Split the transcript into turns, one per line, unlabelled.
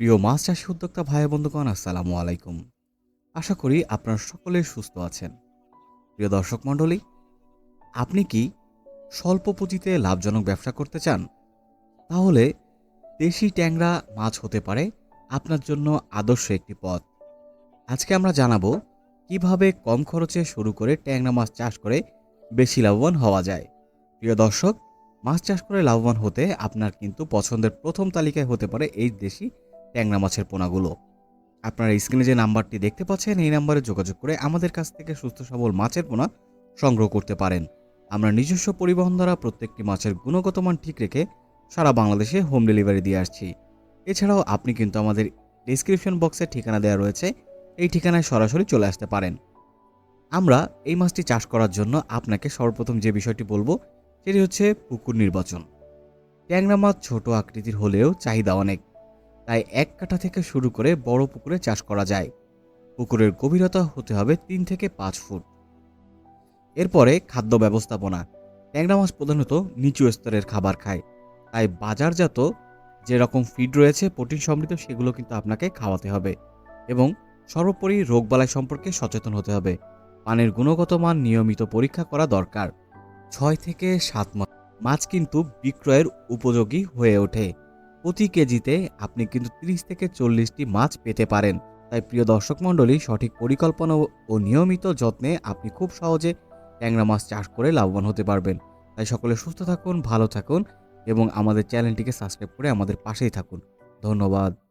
প্রিয় মাছ চাষি উদ্যোক্তা ভাই বন্ধুগণ, আসসালামু আলাইকুম। আশা করি আপনারা সকলে সুস্থ আছেন। প্রিয় দর্শক মণ্ডলী, আপনি কি স্বল্প পুঁজিতে লাভজনক ব্যবসা করতে চান? তাহলে দেশি ট্যাংরা মাছ হতে পারে আপনার জন্য আদর্শ একটি পথ। আজকে আমরা জানাব কীভাবে কম খরচে শুরু করে ট্যাংরা মাছ চাষ করে বেশি লাভবান হওয়া যায়। প্রিয় দর্শক, মাছ চাষ করে লাভবান হতে আপনার কিন্তু পছন্দের প্রথম তালিকায় হতে পারে এই দেশি ট্যাংরা মাছের পোনাগুলো। আপনারা স্ক্রিনে যে নাম্বারটি দেখতে পাচ্ছেন, এই নাম্বারে যোগাযোগ করে আমাদের কাছ থেকে সুস্থ সবল মাছের পোনা সংগ্রহ করতে পারেন। আমরা নিজস্ব পরিবহন দ্বারা প্রত্যেকটি মাছের গুণগত মান ঠিক রেখে সারা বাংলাদেশে হোম ডেলিভারি দিয়ে আসছি। এছাড়াও আপনি কিন্তু আমাদের ডিসক্রিপশন বক্সে ঠিকানা দেওয়া রয়েছে। এই ঠিকানায় সরাসরি চলে আসতে পারেন। আমরা এই মাছটি চাষ করার জন্য আপনাকে সর্বপ্রথম যে বিষয়টি বলব, সেটি হচ্ছে পুকুর নির্বাচন। ট্যাংরা মাছ ছোট আকৃতির হলেও চাহিদা অনেক। তাই এক কাঠা থেকে শুরু করে বড় পুকুরে চাষ করা যায়। পুকুরের গভীরতা হতে হবে তিন থেকে পাঁচ ফুট। এরপরে খাদ্য ব্যবস্থাপনা। ট্যাংরা মাছ প্রধানত নিচু স্তরের খাবার খায়। তাই বাজারজাত যে রকম ফিড রয়েছে, প্রোটিন সমৃদ্ধ, সেগুলো কিন্তু আপনাকে খাওয়াতে হবে এবং সর্বোপরি রোগবালাই সম্পর্কে সচেতন হতে হবে। পানির গুণগত মান নিয়মিত পরীক্ষা করা দরকার। ছয় থেকে সাত মাস। মাছ কিন্তু বিক্রয়ের উপযোগী হয়ে ওঠে। প্রতি কেজিতে আপনি কিন্তু তিরিশ থেকে চল্লিশটি মাছ পেতে পারেন। তাই প্রিয় দর্শক মণ্ডলী, সঠিক পরিকল্পনা ও নিয়মিত যত্নে আপনি খুব সহজে ট্যাংরা মাছ চাষ করে লাভবান হতে পারবেন। তাই সকলে সুস্থ থাকুন, ভালো থাকুন এবং আমাদের চ্যানেলটিকে সাবস্ক্রাইব করে আমাদের পাশেই থাকুন। ধন্যবাদ।